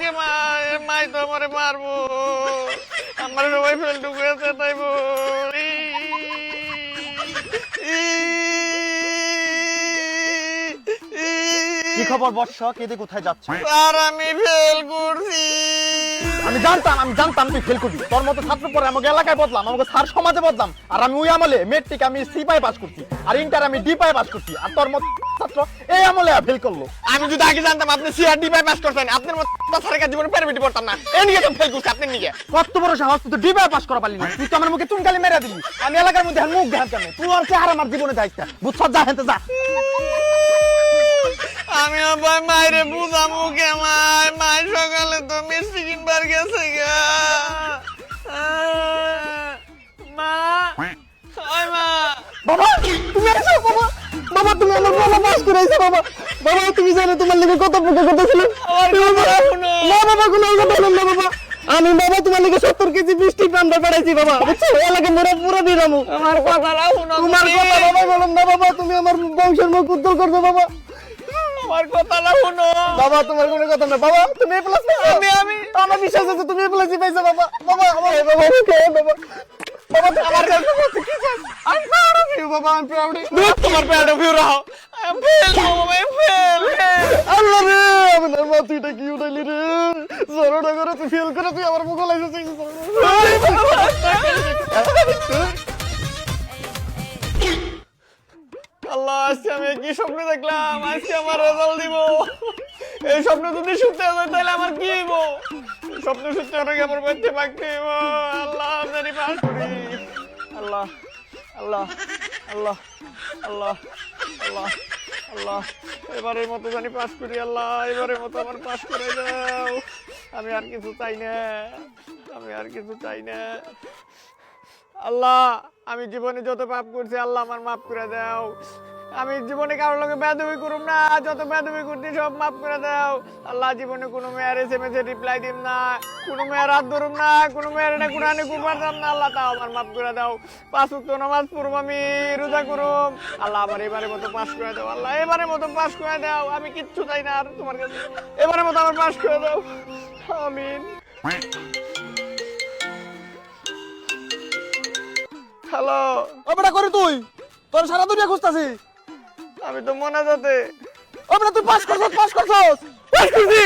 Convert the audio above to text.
কে মা এ মাই তো আমারে মারবো। আমার সবাই ফেল ঢুকেছে তাইবো ই, ই, ই, কি খবর বর্ষ? কেদে কোথায় যাচ্ছে? স্যার আমি ফেল করছি। আমি জানতাম আমি জানতাম তুই ফেল করবি। তোর মতো ছাত্র পরে আমাকে এলাকায় বদলাম আমাকে স্যার সমাজে বদলাম। আর আমি ওই আমলে মেট্রিক আমি সি পাই পাস করছি। আর ইন্টার আমি ডি পাই পাস করছি। আর তোর মতো ছাত্র এই আমলে ফেল করল। আমি যদি আগে জানতাম আপনি সিআরডি বাই পাস করছেন আপনার মতো জীবনে পড়তাম না। এই নিয়ে তো ফেল করছি আপনার নিয়ে। কত বড় সাহস তুই ডি পাস করা পারলি না। তুই তো আমার মুখে চুনকালি মেরে দিলি। আমি এলাকার মধ্যে মুখ দেখান কেন তুই আর চেহারা আমার জীবনে দায়িত্ব বুঝছ যা যা। আমি আবার মায়েরে বুঝামু কে মায়। মায় সকালে তো মিষ্টি কিনবার গেছে গা। বাবা পাস করাইছো বাবা। বাবা তুমি জানো তোমার লেগে কত পোকা করতেছিল। শুনো। না বাবা কোনো কথা বললাম না বাবা। আমি বাবা তোমার লেগে সত্তর কেজি মিষ্টি পান্ডা পাঠাইছি বাবা। বুঝছ? এলাকা মোরা পুরো দিলামু আমার কথা তোমার কথা বাবা বললাম না বাবা তুমি আমার বংশের মুখ উজ্জ্বল করবে বাবা। আমার কথা না। বাবা তোমার কোনো কথা না। বাবা তুমি এ প্লাস আমি আমি আমার বিশ্বাস আছে তুমি এ প্লাসই পাইছো বাবা। বাবা আমার বাবা বাবা। বাবা আমার কাছে কি চাস? আমি proud of you, বাবা আমি proud of you। দূর তোমার প্যাড ভিউ রাখো ফেল বাবা আল্লাহ তুই ফেল তুই আমার মুখ লাইছিস আল্লাহ আজকে আমি কি স্বপ্ন দেখলাম আজকে আমার রেজাল্ট দিব এই স্বপ্ন যদি সত্যি হয় আমার কি হইব স্বপ্ন সত্যি কি আমার বাড়িতে পাকতে আল্লাহ আল্লাহ আল্লাহ আল্লাহ আল্লাহ আল্লাহ। আল্লাহ, এবারের মতো জানি পাস করি, আল্লাহ, এবারের মতো আমার পাস করে দাও আমি আর কিছু চাই না, আমি আর কিছু চাই না। আল্লাহ, আমি জীবনে যত পাপ করছি, আল্লাহ আমার মাফ করে দাও। আমি জীবনে কারোর লোকে বেদবি করুম না, যত বেদবি করছি সব মাফ করে দাও। আল্লাহ জীবনে কোনো মেয়ের এসে মেসে রিপ্লাই দিম না, কোনো মেয়ের হাত ধরুম না, কোনো মেয়ের এটা কোরআনে কুমারতাম না, আল্লাহ তাও আমার মাফ করে দাও। পাঁচ উক্ত নামাজ পড়ব আমি, রোজা করুম। আল্লাহ আমার এবারে মতো পাস করে দাও, আল্লাহ এবারে মতো পাস করে দাও। আমি কিচ্ছু চাই না আর তোমার কাছে। এবারে মতো আমার পাস করে দাও। আমিন। হ্যালো। ও বেটা করে তুই। তোর সারা দুনিয়া খুঁজতাছি। আমি তো মনে যাতে আমরা তুই পাস করছস পাস করছস পাস করছি